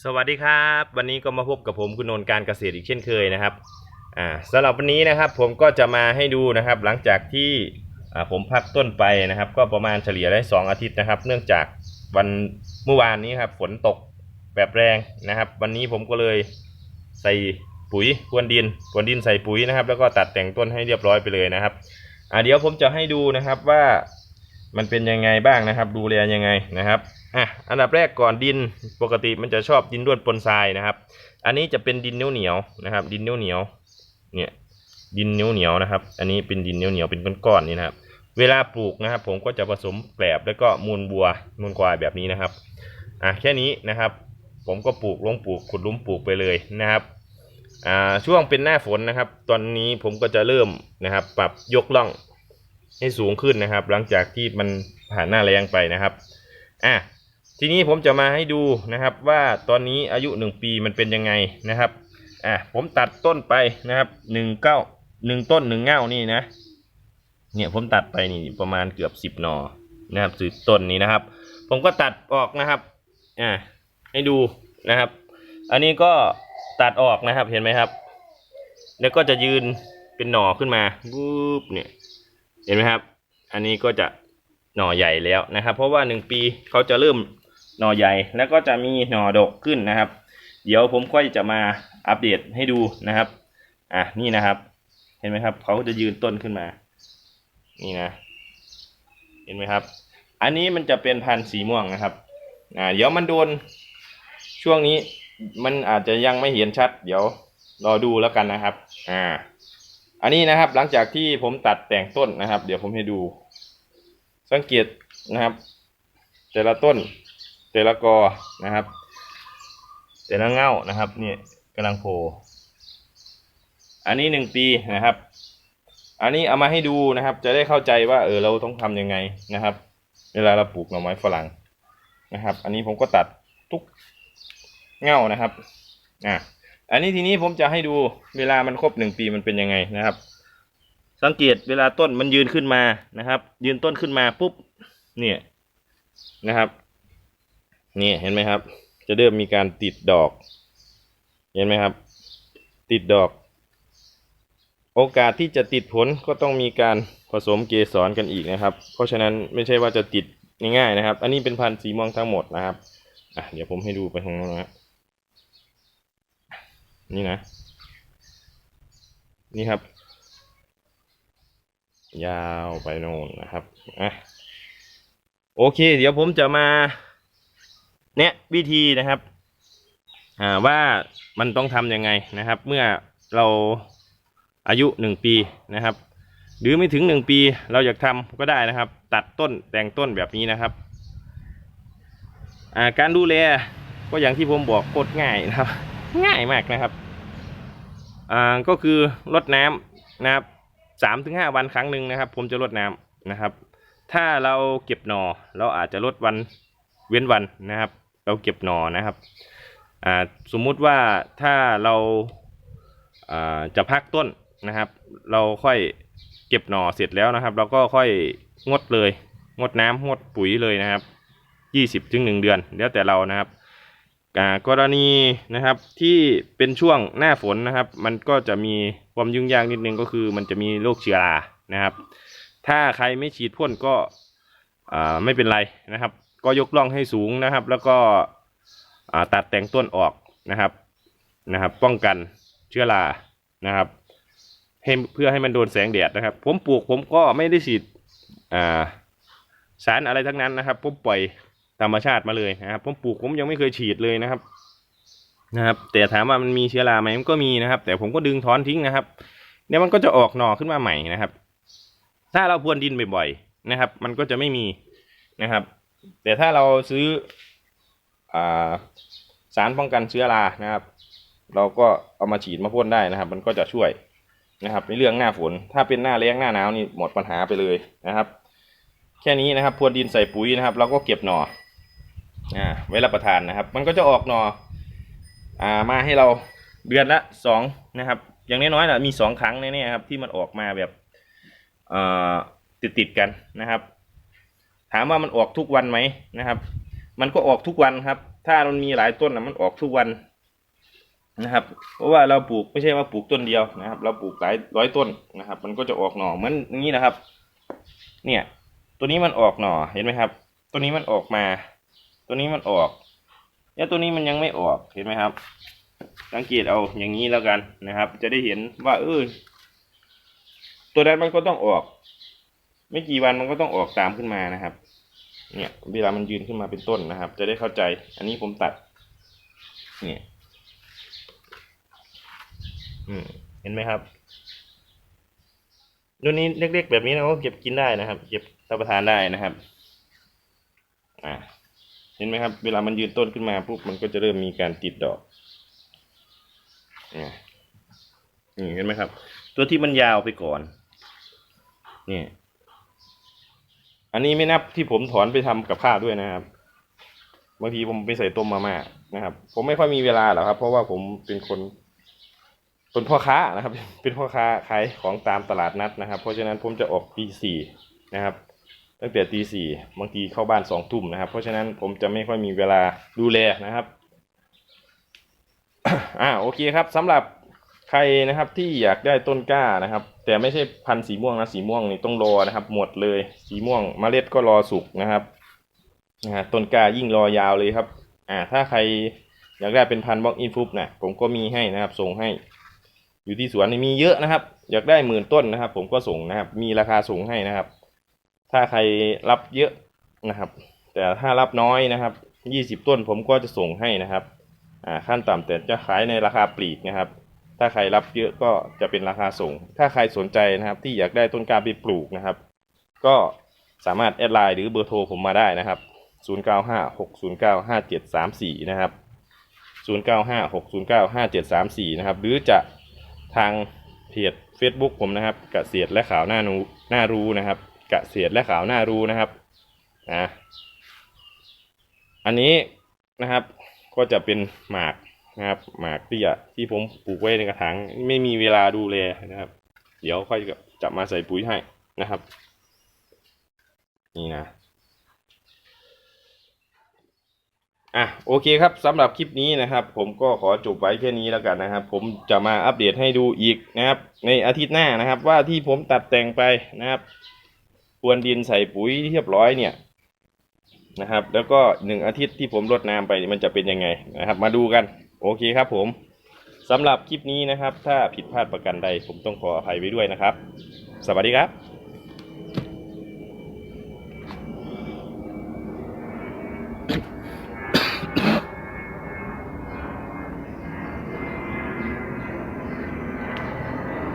สวัสดีครับ วันนี้ก็มาพบกับผมคุณนนท์การเกษตรอีกเช่นเคยนะครับอ่าสำหรับวันนี้นะครับผมก็จะมาให้ดูนะครับ หลังจากที่อ่าผมพักต้นไปนะครับ ก็ประมาณเฉลี่ยได้ 2 อาทิตย์นะครับ เนื่องจากวันเมื่อวานนี้ครับฝนตกแบบแรงนะครับ วันนี้ผมก็เลยใส่ปุ๋ยพรวนดินพรวนดินใส่ปุ๋ยนะครับ แล้วก็ตัดแต่งต้นให้เรียบร้อยไปเลยนะครับอ่าเดี๋ยวผมจะให้ดูนะครับว่ามันเป็นยังไงบ้างนะครับ ดูแลยังไงนะครับ อะอันดับแรกก่อนดินปกติมันจะชอบดินด้วนปนทรายนะครับ อันนี้จะเป็นดินเหนียวเหนียวนะครับ ดินเหนียวเหนียวเนี่ยดินเหนียวเหนียวนะครับ อันนี้เป็นดินเหนียวเหนียวเป็นก้อนๆนี่นะครับ เวลาปลูกนะครับ ผมก็จะผสมแกลบแล้วก็มูลบัวมูลควายแบบนี้นะครับอะแค่นี้นะครับ ผมก็ปลูกลงปลูกขุดลุมปลูกไปเลยนะครับอ่าช่วงเป็นหน้าฝนนะครับ ตอนนี้ผมก็จะเริ่มนะครับ ปรับยกล่องให้สูงขึ้นนะครับ หลังจากที่มันผ่านหน้าแรงไปนะครับอะ ทีนี้ผมจะมาให้ดูนะครับว่าตอนนี้อายุหนึ่งปีมันเป็นยังไงนะครับอะผมตัดต้นไปนะครับหนึ่งเก้าหนึ่งต้นหนึ่งเง่านี่นะเนี่ยผมตัดไปนี่ประมาณเกือบสิบหนอนะครับสิบต้นนี้นะครับ ผมก็ตัดออกนะครับอะให้ดูนะครับ อันนี้ก็ตัดออกนะครับเห็นไหมครับ แล้วก็จะยืนเป็นหน่อขึ้นมาปุ๊บเนี่ยเห็นไหมครับ อันนี้ก็จะหน่อใหญ่แล้วนะครับ เพราะว่าหนึ่งปีเขาจะเริ่ม หน่อใหญ่แล้วก็จะมีหน่อดกขึ้นนะครับ เดี๋ยวผมค่อยจะมาอัปเดตให้ดูนะครับ อะนี่นะครับ เห็นไหมครับเขาจะยืนต้นขึ้นมา นี่นะ เห็นไหมครับ อันนี้มันจะเป็นพันธุ์สีม่วงนะครับอ่าเดี๋ยวมันโดนช่วงนี้มันอาจจะยังไม่เห็นชัด เดี๋ยวรอดูแล้วกันนะครับ อ่า อันนี้นะครับหลังจากที่ผมตัดแต่งต้นนะครับ เดี๋ยวผมให้ดู สังเกตนะครับ แต่ละต้น แต่ละกอนะครับ แต่ละเง่านะครับเนี่ยกำลังโผล่อันนี้หนึ่งปีนะครับ อันนี้เอามาให้ดูนะครับ จะได้เข้าใจว่าเออเราต้องทำยังไงนะครับ เวลาเราปลูกหน่อไม้ฝรั่งนะครับ อันนี้ผมก็ตัดทุกเง่านะครับอะอันนี้ทีนี้ผมจะให้ดูเวลามันครบหนึ่งปีมันเป็นยังไงนะครับ สังเกตเวลาต้นมันยืนขึ้นมานะครับ ยืนต้นขึ้นมาปุ๊บเนี่ยนะครับ นี่เห็นไหมครับ จะเริ่มมีการติดดอก เห็นไหมครับ ติดดอก โอกาสที่จะติดผลก็ต้องมีการผสมเกสรกันอีกนะครับ เพราะฉะนั้นไม่ใช่ว่าจะติดง่ายๆนะครับ อันนี้เป็นพันธุ์สีม่วงทั้งหมดนะครับอะเดี๋ยวผมให้ดูไปทางโน้นนะนี่นะ นี่ครับ ยาวไปโน่นนะครับอะโอเค เดี๋ยวผมจะมา เนี้ยวิธีนะครับว่ามันต้องทำยังไงนะครับ เมื่อเราอายุหนึ่งปีนะครับ หรือไม่ถึงหนึ่งปีเราอยากทำก็ได้นะครับ ตัดต้นแต่งต้นแบบนี้นะครับาการดูแลก็อย่างที่ผมบอกโคตรง่ายนะครับ ง่ายมากนะครับก็คือรดน้ำนะครับสามถึงห้าวันครั้งหนึ่งนะครับ ผมจะรดน้ำนะครับ ถ้าเราเก็บหนอเราอาจจะลดวันเว้นวันนะครับ เราเก็บหนอนะครับอ่าสมมุติว่าถ้าเราอ่าจะพักต้นนะครับ เราค่อยเก็บหนอเสร็จแล้วนะครับ เราก็ค่อยงดเลย งดน้ำงดปุ๋ยเลยนะครับยี่สิบถึงหนึ่งเดือน แล้วแต่เรานะครับกรณีนะครับที่เป็นช่วงหน้าฝนนะครับ มันก็จะมีความยุ่งยากนิดนึงก็คือ มันจะมีโรคเชื้อรานะครับ ถ้าใครไม่ฉีดพ่นก็ไม่เป็นไรนะครับ ก็ยกล่องให้สูงนะครับ แล้วก็ตัดแต่งต้นออกนะครับนะครับ ป้องกันเชื้อรานะครับให้เพื่อให้มันโดนแสงแดดนะครับ ผมปลูกผมก็ไม่ได้ฉีดสารอะไรทั้งนั้นนะครับ ผมปล่อยธรรมชาติมาเลยนะครับ ผมปลูกผมยังไม่เคยฉีดเลยนะครับนะครับ แต่ถามว่ามันมีเชื้อราไหมมันก็มีนะครับ แต่ผมก็ดึงถอนทิ้งนะครับเดี๋ยมันก็จะออกหน่อขึ้นมาใหม่นะครับ ถ้าเราพรวนดินบ่อยๆนะครับ มันก็จะไม่มีนะครับ แต่ถ้าเราซื้ออาสารป้องกันเชื้อรานะครับ เราก็เอามาฉีดมาพ่นได้นะครับ มันก็จะช่วยนะครับในเรื่องหน้าฝน ถ้าเป็นหน้าแล้งหน้าหนาวนี่หมดปัญหาไปเลยนะครับ แค่นี้นะครับพรวนดินใส่ปุ๋ยนะครับ เราก็เก็บหน่ออ่าไว้รับประทานนะครับ มันก็จะออกหนออ่ามาให้เราเดือนละสองนะครับ อย่างน้อยๆนะมีสองครั้งแน่ๆครับที่มันออกมาแบบเอ่อติดๆกันนะครับ ถามว่ามันออกทุกวันไหมนะครับ มันก็ออกทุกวันครับ ถ้ามันมีหลายต้นนะมันออกทุกวันนะครับ เพราะว่าเราปลูกไม่ใช่ว่าปลูกต้นเดียวนะครับ เราปลูกหลายร้อยต้นนะครับ มันก็จะออกหน่อเหมือนอย่างนี้นะครับ เนี่ย ตัวนี้มันออกหน่อเห็นไหมครับ ตัวนี้มันออกมา ตัวนี้มันออกเนี่ยตัวนี้มันยังไม่ออกเห็นไหมครับสังเกตเอาอย่างนี้แล้วกันนะครับ จะได้เห็นว่าเออตัวนั้นมันก็ต้องออก ไม่กี่วันมันก็ต้องออกตามขึ้นมานะครับ เนี่ยเวลามันยืนขึ้นมาเป็นต้นนะครับ จะได้เข้าใจ อันนี้ผมตัด เนี่ยอืมเห็นไหมครับตัวนี้เล็กๆแบบนี้เราก็เก็บกินได้นะครับ เก็บรับประทานได้นะครับ อ่า เห็นไหมครับ เวลามันยืนต้นขึ้นมาปุ๊บมันก็จะเริ่มมีการติดดอกเนี่ยนี่เห็นไหมครับ ตัวที่มันยาวไปก่อน เนี่ย อันนี้ไม่นับที่ผมถอนไปทำกับข้าวด้วยนะครับ บางทีผมไปใส่ต้มมาม่านะครับ ผมไม่ค่อยมีเวลาหรอกครับ เพราะว่าผมเป็นคนเป็นพ่อค้านะครับ เป็นพ่อค้าขายของตามตลาดนัดนะครับ เพราะฉะนั้นผมจะออกตีสี่นะครับ ตั้งแต่ตีสี่บางทีเข้าบ้านสองทุ่มนะครับ เพราะฉะนั้นผมจะไม่ค่อยมีเวลาดูแลนะครับ อ่าโอเคครับสำหรับใครนะครับที่อยากได้ต้นกล้านะครับ แต่ไม่ใช่พันธุ์สีม่วงนะสีม่วงนี่ต้องรอนะครับ หมดเลย สีม่วงมเมล็ดก็รอสุกนะครับนะฮะต้นกายิ่งรอยาวเลยครับ อ่า ถ้าใครอยากได้เป็นพันธุ์บล็อกอินฟุบนะผมก็มีให้นะครับ ส่งให้ อยู่ที่สวนนี่มีเยอะนะครับ อยากได้หมื่นต้นนะครับ ผมก็ส่งนะครับ มีราคาส่งให้นะครับ ถ้าใครรับเยอะนะครับ แต่ถ้ารับน้อยนะครับยี่สิบต้นผมก็จะส่งให้นะครับ อ่าขั้นต่ำแต่จะขายในราคาปลีกนะครับ ถ้าใครรับเยอะก็จะเป็นราคาส่งถ้าใครสนใจนะครับ ที่อยากได้ต้นกล้าไปปลูกนะครับ ก็สามารถแอดไลน์หรือเบอร์โทรผมมาได้นะครับ 0956095734 นะครับ 0956095734 นะครับ หรือจะทางเพจ Facebook ผมนะครับกะเกษตรและข่าวหน้านูหน้ารู้นะครับกะเกษตรและข่าวหน้ารู้นะครับนะอันนี้นะครับก็จะเป็นหมาก นะครับ หมากที่อะที่ผมปลูกไว้ในกระถางไม่มีเวลาดูแลนะครับ เดี๋ยวค่อยจะมาใส่ปุ๋ยให้นะครับ นี่นะอะโอเคครับสำหรับคลิปนี้นะครับ ผมก็ขอจบไว้แค่นี้แล้วกันนะครับ ผมจะมาอัปเดตให้ดูอีกนะครับ ในอาทิตย์หน้านะครับ ว่าที่ผมตัดแต่งไปนะครับพรวนดินใส่ปุ๋ยเรียบร้อยเนี่ยนะครับ แล้วก็หนึ่งอาทิตย์ที่ผมรดน้ำไปมันจะเป็นยังไงนะครับ มาดูกัน โอเคครับผมสำหรับคลิปนี้นะครับ ถ้าผิดพลาดประกันใดผมต้องขออภัยไว้ด้วยนะครับ สวัสดีครับ